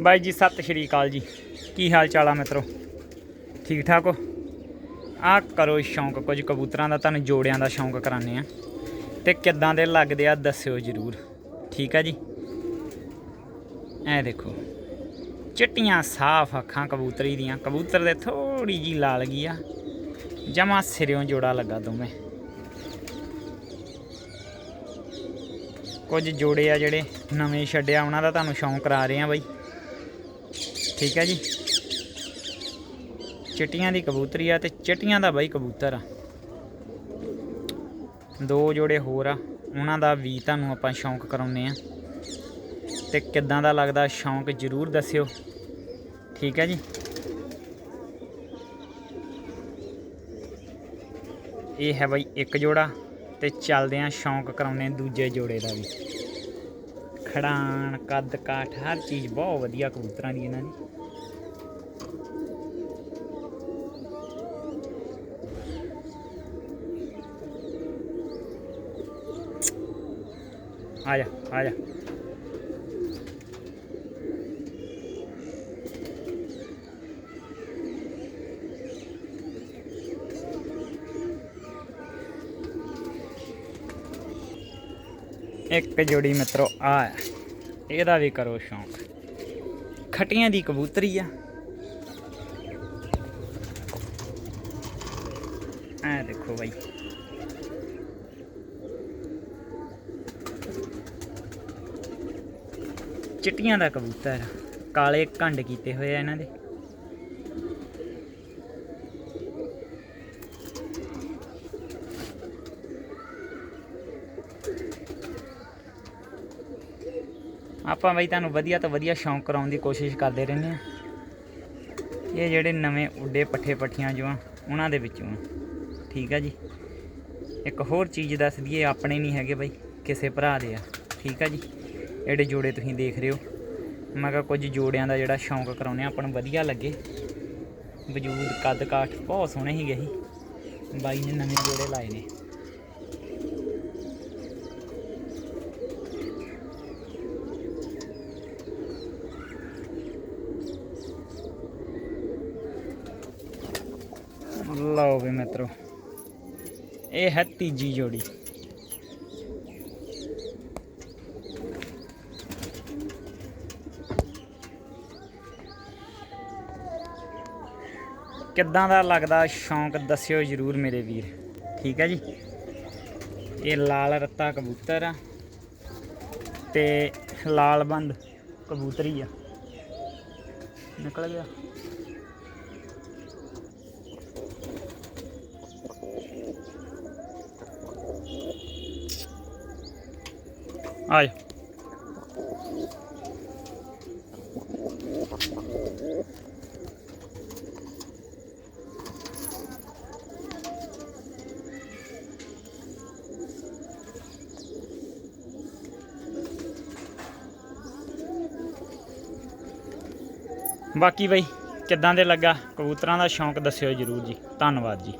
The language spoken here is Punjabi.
ਬਾਈ ਜੀ, ਸਤਿ ਸ਼੍ਰੀ ਅਕਾਲ ਜੀ। ਕੀ ਹਾਲ ਚਾਲ ਆ ਮਿੱਤਰੋ? ਠੀਕ ਠਾਕ ਹੋ? ਆ ਕਰੋ ਸ਼ੌਂਕ, ਕੁਝ ਕਬੂਤਰਾਂ ਦਾ ਤੁਹਾਨੂੰ ਜੋੜਿਆਂ ਦਾ ਸ਼ੌਂਕ ਕਰਾਣੇ ਆ ਤੇ ਕਿੱਦਾਂ ਦੇ ਲੱਗਦੇ ਆ ਦੱਸਿਓ ਜਰੂਰ। ਠੀਕ ਆ ਜੀ? ਐ ਦੇਖੋ, ਚਿੱਟੀਆਂ ਸਾਫ਼ ਅੱਖਾਂ ਕਬੂਤਰੀ ਦੀਆਂ। ਕਬੂਤਰ ਦੇ ਥੋੜੀ ਜੀ ਲਾਲ ਗਈ ਆ। ਜਮਾ ਸਿਰਿਓਂ ਜੋੜਾ ਲੱਗਾ ਦੋਵੇਂ। ਕੁਝ ਜੋੜੇ ਆ ਜਿਹੜੇ ਨਵੇਂ ਛੱਡਿਆ, ਉਹਨਾਂ ਦਾ ਤੁਹਾਨੂੰ ਸ਼ੌਂਕ ਕਰਾ ਰਹੇ ਆ ਬਾਈ। ਠੀਕ ਹੈ ਜੀ। ਚਿੱਟੀਆਂ ਦੀ ਕਬੂਤਰੀ ਆ ਤੇ ਚਿੱਟੀਆਂ ਦਾ ਬਾਈ ਕਬੂਤਰ ਆ। ਦੋ ਜੋੜੇ ਹੋਰ ਆ, ਉਹਨਾਂ ਦਾ ਵੀ ਤੁਹਾਨੂੰ ਆਪਾਂ ਸ਼ੌਂਕ ਕਰਾਉਨੇ ਆ। ਤੇ ਕਿੱਦਾਂ ਦਾ ਲੱਗਦਾ ਸ਼ੌਂਕ ਜਰੂਰ ਦੱਸਿਓ। ਠੀਕ ਹੈ ਜੀ। ਇਹ ਹੈ ਬਾਈ ਇੱਕ ਜੋੜਾ ਤੇ ਚੱਲਦੇ ਆਂ ਸ਼ੌਂਕ ਕਰਾਉਨੇ ਦੂਜੇ ਜੋੜੇ ਦਾ ਵੀ। ਖੜਾਣ, ਕੱਦ ਕਾਠ, ਹਰ ਚੀਜ਼ ਬਹੁਤ ਵਧੀਆ ਕਬੂਤਰਾਂ ਦੀ ਇਹਨਾਂ ਦੀ। ਆ ਜਾ ਆ ਜਾ। ਇੱਕ ਜੋੜੀ ਮਿੱਤਰੋ, ਆ ਇਹਦਾ ਵੀ ਕਰੋ ਸ਼ੌਂਕ। ਖਟੀਆਂ ਦੀ ਕਬੂਤਰੀ ਆ। ਐ ਦੇਖੋ ਬਾਈ। ਚਿੱਟੀਆਂ ਦਾ ਕਬੂਤਰ ਕਾਲੇ ਘੰਡ ਕੀਤੇ ਹੋਏ ਆ ਇਹਨਾਂ ਦੇ। ਆਪਾਂ ਬਈ ਤੁਹਾਨੂੰ ਵਧੀਆ ਤੋਂ ਵਧੀਆ ਸ਼ੌਂਕ ਕਰਾਉਣ ਦੀ ਕੋਸ਼ਿਸ਼ ਕਰਦੇ ਰਹਿੰਦੇ ਆ ਇਹ ਜਿਹੜੇ ਨਵੇਂ ਉੱਡੇ ਪੱਠੇ ਪੱਠੀਆਂ ਜੋ ਆ ਉਹਨਾਂ ਦੇ ਵਿੱਚੋਂ ਆ। ਠੀਕ ਆ ਜੀ। ਇੱਕ ਹੋਰ ਚੀਜ਼ ਦੱਸ ਦਈਏ ਆਪਣੇ ਨਹੀਂ ਹੈਗੇ ਬਈ, ਕਿਸੇ ਭਰਾ ਦੇ ਆ। ਠੀਕ ਆ ਜੀ। ਜਿਹੜੇ ਜੋੜੇ ਤੁਸੀਂ ਦੇਖ ਰਹੇ ਹੋ। ਮੈਂ ਕਿਹਾ ਕੁਝ ਜੋੜਿਆਂ ਦਾ ਜਿਹੜਾ ਸ਼ੌਂਕ ਕਰਾਉਨੇ ਆ ਆਪਾਂ ਨੂੰ ਵਧੀਆ ਲੱਗੇ। ਵਜੂਦ, ਕੱਦ ਕਾਠ, ਬਹੁਤ ਸੋਹਣੇ ਸੀਗੇ ਸੀ ਬਾਈ ਨੇ ਨਵੇਂ ਜੋੜੇ ਲਾਏ ਨੇ। ਲਓ ਵੀ ਮਿੱਤਰੋ। ਇਹ ਹੈ ਤੀਜੀ ਜੋੜੀ। ਕਿੱਦਾਂ ਦਾ ਲੱਗਦਾ ਸ਼ੌਂਕ ਦੱਸਿਓ ਜਰੂਰ ਮੇਰੇ ਵੀਰ। ਠੀਕ ਹੈ ਜੀ? ਇਹ ਲਾਲ ਰੱਤਾ ਕਬੂਤਰ ਆ ਤੇ ਲਾਲ ਬੰਦ ਕਬੂਤਰੀ ਆ। ਨਿਕਲ ਗਿਆ। ਆ ਜਾ ਬਾਕੀ ਬਈ ਕਿੱਦਾਂ ਦੇ ਲੱਗਾ ਕਬੂਤਰਾਂ ਦਾ ਸ਼ੌਂਕ ਦੱਸਿਓ ਜਰੂਰ ਜੀ ਧੰਨਵਾਦ ਜੀ